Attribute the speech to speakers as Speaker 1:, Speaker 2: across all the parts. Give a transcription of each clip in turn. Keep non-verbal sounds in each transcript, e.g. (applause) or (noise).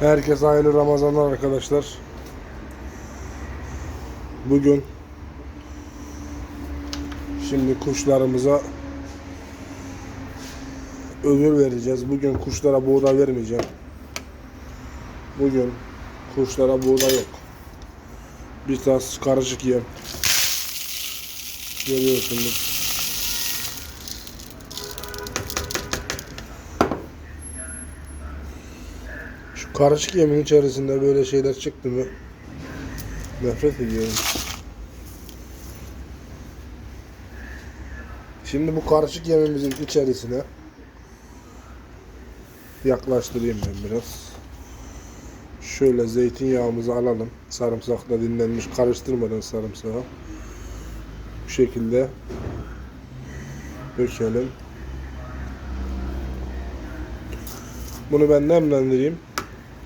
Speaker 1: Herkese hayırlı Ramazanlar arkadaşlar. Bugün şimdi kuşlarımıza ödül vereceğiz. Bugün kuşlara buğday vermeyeceğim. Bugün kuşlara buğday yok. Bir tas karışık yem. Görüyorsunuz. Karışık yemin içerisinde böyle şeyler çıktı mı nefret ediyorum. Şimdi bu karışık yemimizin içerisine yaklaştırayım ben biraz. Şöyle zeytinyağımızı alalım. Sarımsakla dinlenmiş karıştırmadan sarımsağı. Bu şekilde dökelim. Bunu ben nemlendireyim.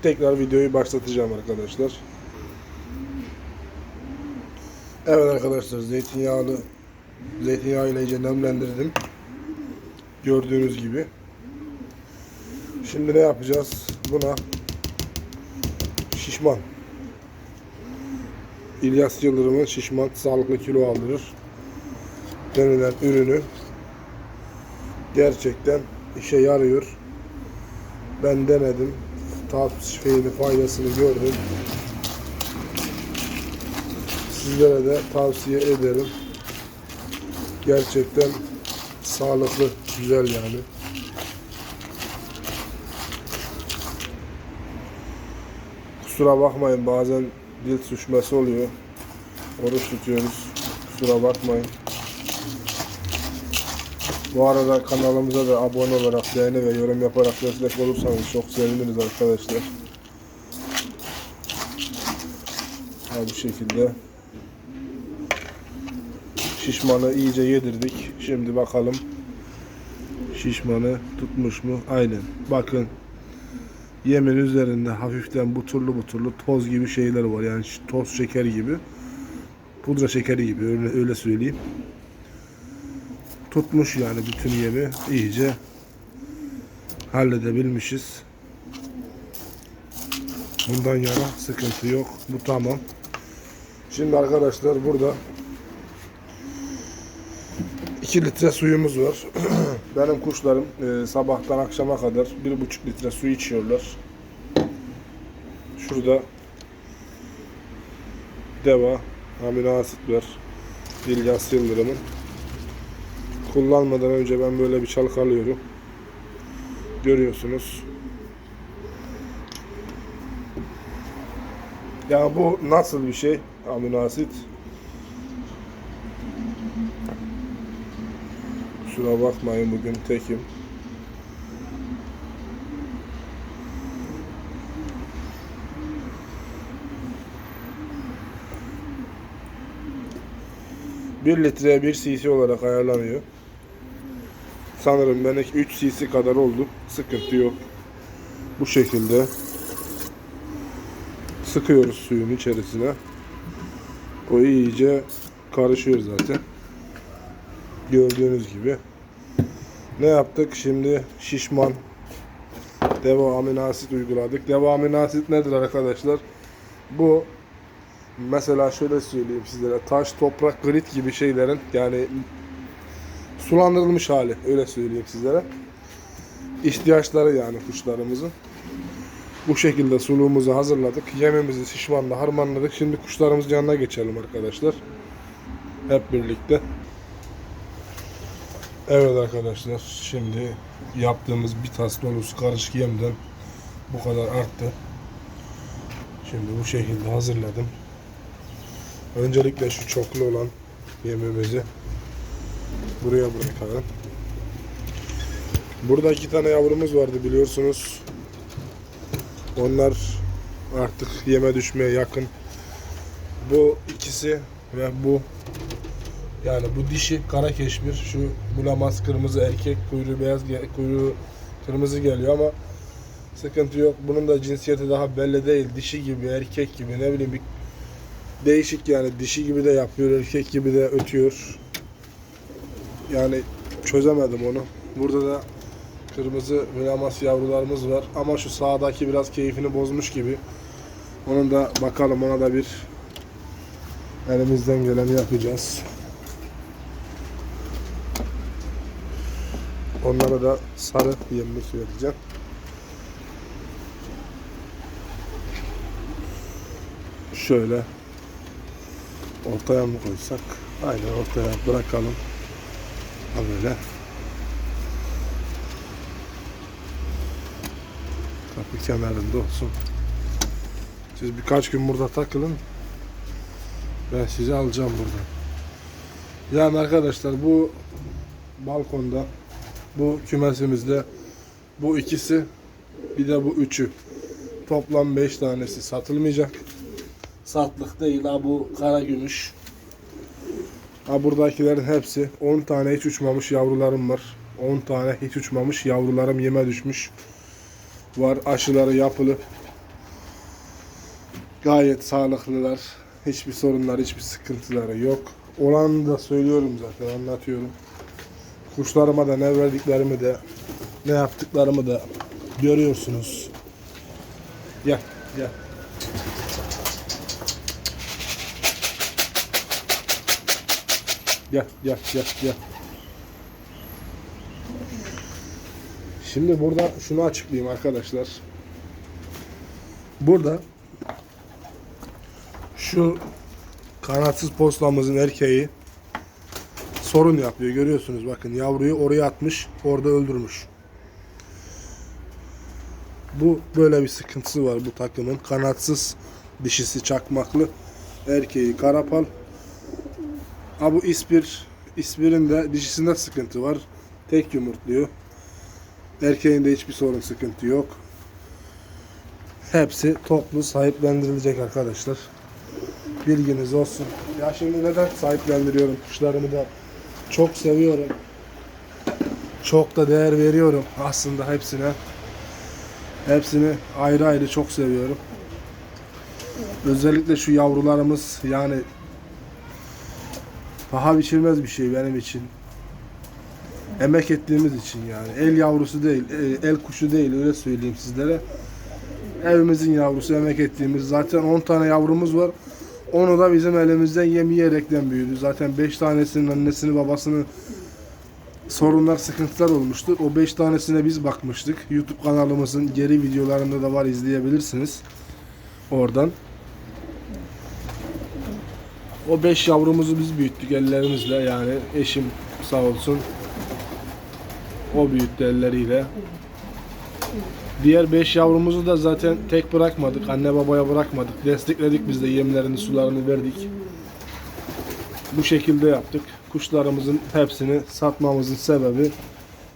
Speaker 1: Tekrar videoyu başlatacağım arkadaşlar. Evet arkadaşlar zeytinyağlı zeytinyağı ile iyice nemlendirdim. Gördüğünüz gibi. Şimdi ne yapacağız? Buna şişman. İlyas Yıldırım'ın şişman sağlıklı kilo aldırır denilen ürünü gerçekten işe yarıyor. Ben denedim. Tavsiyeni, faydasını gördüm. Sizlere de tavsiye ederim. Gerçekten sağlıklı, güzel yani. Kusura bakmayın bazen dil süşmesi oluyor. Oruç tutuyoruz. Kusura bakmayın. Bu arada kanalımıza da abone olarak, beğeni ve yorum yaparak destek olursanız çok seviniriz arkadaşlar. Ha, bu şekilde şişmanı iyice yedirdik. Şimdi bakalım şişmanı tutmuş mu? Aynen. Bakın yemin üzerinde hafiften buturlu buturlu toz gibi şeyler var. Yani toz şeker gibi. Pudra şekeri gibi öyle, öyle söyleyeyim tutmuş yani bütün yemi iyice halledebilmişiz. Bundan yana sıkıntı yok. Bu tamam. Şimdi arkadaşlar burada 2 litre suyumuz var. (clears throat) Benim kuşlarım e, sabahtan akşama kadar 1,5 litre su içiyorlar. Şurada deva amino asitler İlyas Yıldırım'ın kullanmadan önce ben böyle bir çalkalıyorum. Görüyorsunuz. Ya bu nasıl bir şey? Amino asit. Kusura bakmayın bugün tekim. Bir litreye bir cc olarak ayarlanıyor. Sanırım benimki 3 cc kadar oldu. Sıkıntı yok. Bu şekilde sıkıyoruz suyun içerisine. O iyice karışıyor zaten. Gördüğünüz gibi. Ne yaptık? Şimdi şişman deva amino asit uyguladık. Deva amino asit nedir arkadaşlar? Bu mesela şöyle söyleyeyim sizlere taş, toprak, grit gibi şeylerin yani sulandırılmış hali öyle söyleyeyim sizlere. İhtiyaçları yani kuşlarımızın. Bu şekilde suluğumuzu hazırladık. Yemimizi şişmanla harmanladık. Şimdi kuşlarımızın yanına geçelim arkadaşlar. Hep birlikte. Evet arkadaşlar şimdi yaptığımız bir tas dolusu karışık yemden bu kadar arttı. Şimdi bu şekilde hazırladım. Öncelikle şu çoklu olan yemimizi buraya bırakalım. Burada iki tane yavrumuz vardı biliyorsunuz. Onlar artık yeme düşmeye yakın. Bu ikisi ve bu yani bu dişi kara keşmir. Şu bulamaz kırmızı erkek kuyruğu beyaz kuyruğu kırmızı geliyor ama sıkıntı yok. Bunun da cinsiyeti daha belli değil. Dişi gibi, erkek gibi ne bileyim bir değişik yani dişi gibi de yapıyor, erkek gibi de ötüyor. Yani çözemedim onu. Burada da Kırmızı mülamas yavrularımız var. Ama şu sağdaki biraz keyfini bozmuş gibi. Onun da bakalım ona da bir elimizden geleni yapacağız. Onlara da sarı yemlik vereceğim. Şöyle ortaya mı koysak? Aynen ortaya bırakalım. Ha böyle. Kapı kenarında olsun. Siz birkaç gün burada takılın. Ben sizi alacağım buradan. Yani arkadaşlar bu balkonda bu kümesimizde bu ikisi bir de bu üçü toplam 5 tanesi satılmayacak. Satlık değil ha bu kara gümüş. Ha buradakilerin hepsi 10 tane hiç uçmamış yavrularım var. 10 tane hiç uçmamış yavrularım yeme düşmüş. Var aşıları yapılıp gayet sağlıklılar. Hiçbir sorunlar, hiçbir sıkıntıları yok. Olanı da söylüyorum zaten, anlatıyorum. Kuşlarıma da ne verdiklerimi de ne yaptıklarımı da görüyorsunuz. Gel, gel. Gel, gel, gel, gel. Şimdi burada şunu açıklayayım arkadaşlar. Burada şu kanatsız postamızın erkeği sorun yapıyor. Görüyorsunuz bakın yavruyu oraya atmış, orada öldürmüş. Bu böyle bir sıkıntısı var bu takımın. Kanatsız dişisi çakmaklı, erkeği karapal. Ha bu ispir, ispirin de dişisinde sıkıntı var. Tek yumurtluyor. Erkeğinde hiçbir sorun sıkıntı yok. Hepsi toplu sahiplendirilecek arkadaşlar. Bilginiz olsun. Ya şimdi neden sahiplendiriyorum kuşlarımı da çok seviyorum. Çok da değer veriyorum aslında hepsine. Hepsini ayrı ayrı çok seviyorum. Özellikle şu yavrularımız yani paha biçilmez bir şey benim için. Emek ettiğimiz için yani. El yavrusu değil, e, el kuşu değil öyle söyleyeyim sizlere. Evimizin yavrusu emek ettiğimiz. Zaten 10 tane yavrumuz var. Onu da bizim elimizden yem yiyerekten büyüdü. Zaten 5 tanesinin annesini babasını sorunlar, sıkıntılar olmuştur. O 5 tanesine biz bakmıştık. YouTube kanalımızın geri videolarında da var izleyebilirsiniz. Oradan. O 5 yavrumuzu biz büyüttük ellerimizle yani eşim sağ olsun. O büyüttü elleriyle. Diğer 5 yavrumuzu da zaten tek bırakmadık. Anne babaya bırakmadık. Destekledik biz de yemlerini, sularını verdik. Bu şekilde yaptık. Kuşlarımızın hepsini satmamızın sebebi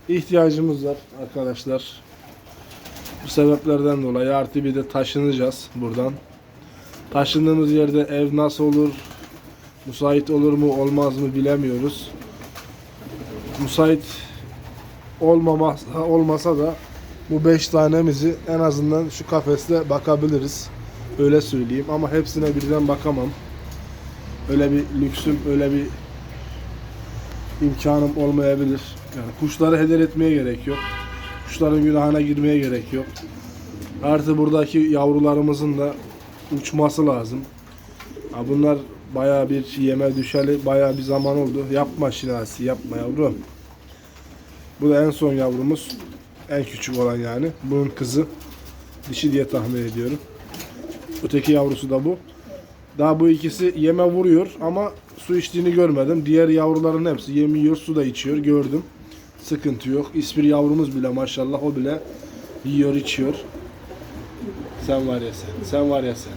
Speaker 1: ihtiyacımız var arkadaşlar. Bu sebeplerden dolayı artı bir de taşınacağız buradan. Taşındığımız yerde ev nasıl olur, müsait olur mu olmaz mı bilemiyoruz. Müsait olmamasa, olmasa da bu 5 tanemizi en azından şu kafeste bakabiliriz. Öyle söyleyeyim ama hepsine birden bakamam. Öyle bir lüksüm, öyle bir imkanım olmayabilir. Yani kuşları heder etmeye gerek yok. Kuşların günahına girmeye gerek yok. Artı buradaki yavrularımızın da uçması lazım. Bunlar bayağı bir yeme düşeli bayağı bir zaman oldu. Yapma şinasi yapma yavrum. Bu da en son yavrumuz. En küçük olan yani. Bunun kızı. Dişi diye tahmin ediyorum. Öteki yavrusu da bu. Daha bu ikisi yeme vuruyor ama su içtiğini görmedim. Diğer yavruların hepsi yemiyor, su da içiyor. Gördüm. Sıkıntı yok. İspir yavrumuz bile maşallah o bile yiyor, içiyor. Sen var ya sen. Sen var ya sen.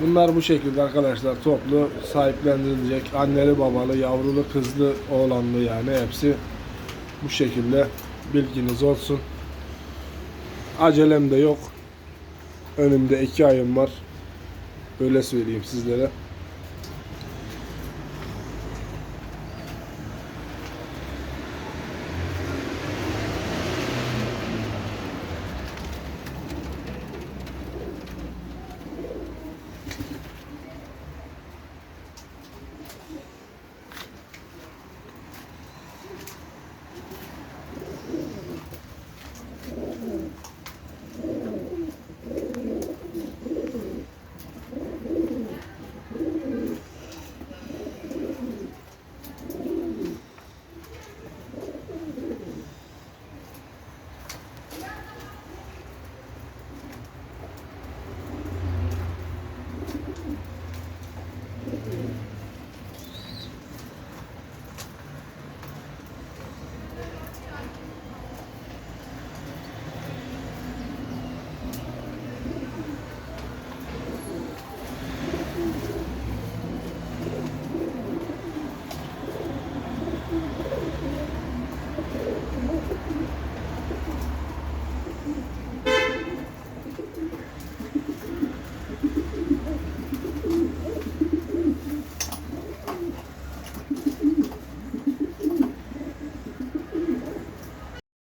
Speaker 1: Bunlar bu şekilde arkadaşlar toplu sahiplendirilecek. Anneli babalı, yavrulu, kızlı, oğlanlı yani hepsi bu şekilde bilginiz olsun. Acelem de yok. Önümde iki ayım var. Öyle söyleyeyim sizlere.